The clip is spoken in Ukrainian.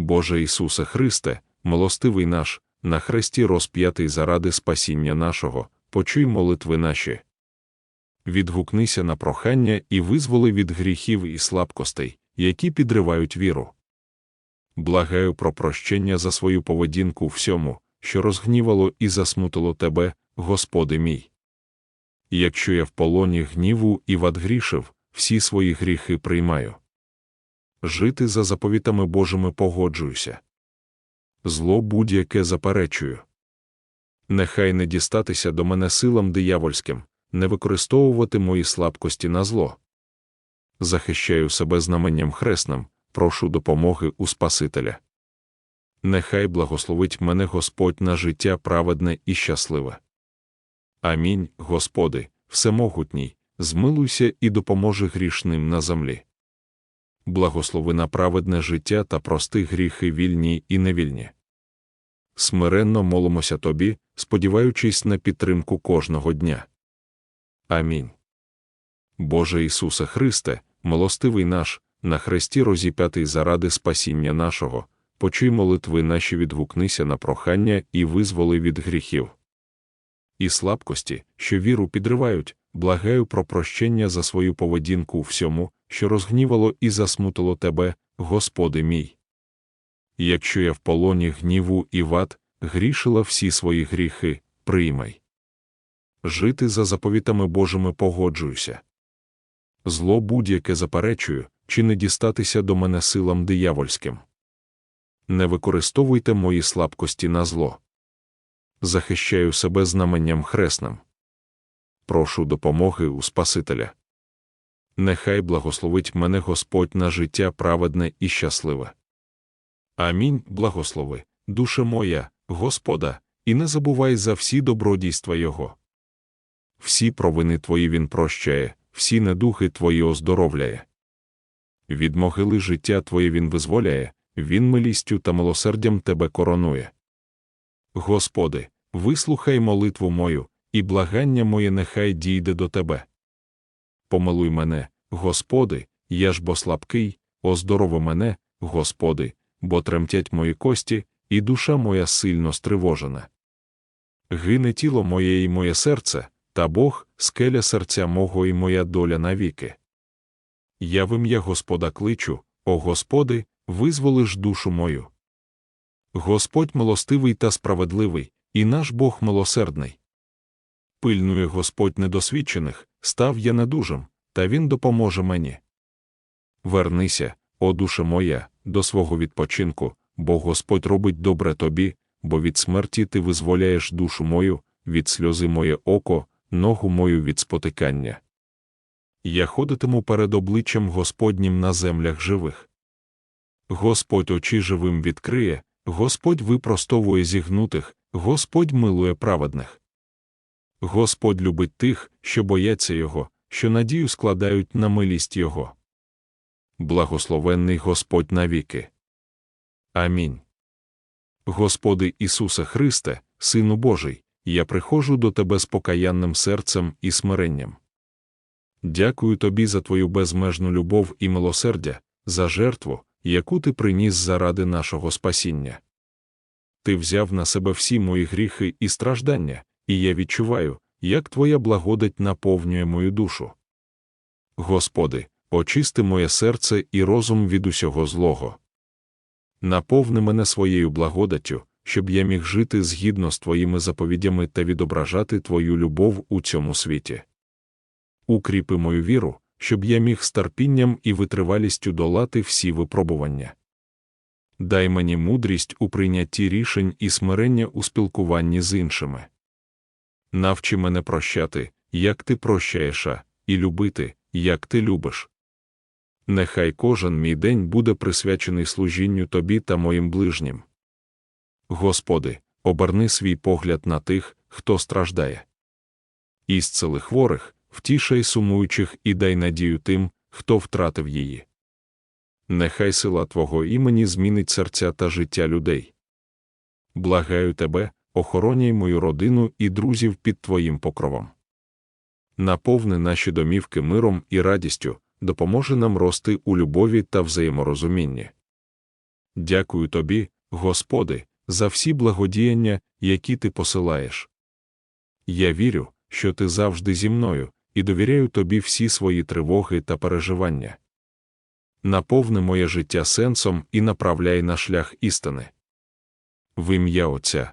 Боже Ісусе Христе, милостивий наш, на хресті розп'ятий заради спасіння нашого, почуй молитви наші. Відгукнися на прохання і визволи від гріхів і слабкостей, які підривають віру. Благаю про прощення за свою поведінку всьому, що розгнівало і засмутило тебе, Господи мій. Якщо я в полоні гніву і вадгрішив, всі свої гріхи приймаю. Жити за заповітами Божими погоджуюся. Зло будь-яке заперечую. Нехай не дістатися до мене силам диявольським, не використовувати мої слабкості на зло. Захищаю себе знаменням хресним, прошу допомоги у Спасителя. Нехай благословить мене Господь на життя праведне і щасливе. Амінь, Господи, Всемогутній, змилуйся і допоможи грішним на землі. Благослови на праведне життя та прости гріхи вільні і невільні. Смиренно молимося Тобі, сподіваючись на підтримку кожного дня. Амінь. Боже Ісусе Христе, милостивий наш, на хресті розіп'ятий заради спасіння нашого, почуй молитви наші відгукнися на прохання і визволи від гріхів. І слабкості, що віру підривають, благаю про прощення за свою поведінку у всьому, що розгнівало і засмутило тебе, Господи мій. Якщо я в полоні гніву і вад, грішила всі свої гріхи, приймай. Жити за заповітами Божими погоджуюся. Зло будь-яке заперечую, чи не дістатися до мене силам диявольським. Не використовуйте мої слабкості на зло. Захищаю себе знаменням хресним. Прошу допомоги у Спасителя. Нехай благословить мене Господь на життя праведне і щасливе. Амінь, благослови, душе моя, Господа, і не забувай за всі добродійства Його. Всі провини твої Він прощає, всі недухи твої оздоровляє. Від могили життя Твоє Він визволяє, Він милістю та милосердям тебе коронує. Господи, вислухай молитву мою, і благання моє нехай дійде до Тебе. Помилуй мене, Господи, я ж бо слабкий, оздорови мене, Господи, бо тремтять мої кості, і душа моя сильно стривожена. Гине тіло моє і моє серце, та Бог, скеля серця мого і моя доля навіки. Я в ім'я Господа кличу, о Господи, визволиш душу мою. Господь милостивий та справедливий, і наш Бог милосердний. Пильнує Господь недосвідчених, став я недужим, та Він допоможе мені. Вернися, о душе моя, до свого відпочинку, бо Господь робить добре тобі, бо від смерті ти визволяєш душу мою, від сльози моє око, ногу мою від спотикання. Я ходитиму перед обличчям Господнім на землях живих. Господь очі живим відкриє, Господь випростовує зігнутих, Господь милує праведних. Господь любить тих, що бояться Його, що надію складають на милість Його. Благословенний Господь навіки. Амінь. Господи Ісусе Христе, Сину Божий, я приходжу до Тебе з покаянним серцем і смиренням. Дякую Тобі за Твою безмежну любов і милосердя, за жертву, яку Ти приніс заради нашого спасіння. Ти взяв на себе всі мої гріхи і страждання, і я відчуваю, як Твоя благодать наповнює мою душу. Господи, очисти моє серце і розум від усього злого. Наповни мене своєю благодаттю, щоб я міг жити згідно з Твоїми заповідями та відображати Твою любов у цьому світі. Укріпи мою віру, щоб я міг з терпінням і витривалістю долати всі випробування. Дай мені мудрість у прийнятті рішень і смирення у спілкуванні з іншими. Навчи мене прощати, як ти прощаєш, і любити, як ти любиш. Нехай кожен мій день буде присвячений служінню тобі та моїм ближнім. Господи, оберни свій погляд на тих, хто страждає. Ісцели хворих, втішай сумуючих і дай надію тим, хто втратив її. Нехай сила Твого імені змінить серця та життя людей. Благаю тебе, охороняй мою родину і друзів під Твоїм покровом. Наповни наші домівки миром і радістю, допоможе нам рости у любові та взаєморозумінні. Дякую тобі, Господи, за всі благодіяння, які ти посилаєш. Я вірю, що ти завжди зі мною, і довіряю тобі всі свої тривоги та переживання. Наповни моє життя сенсом і направляй на шлях істини. В ім'я Отця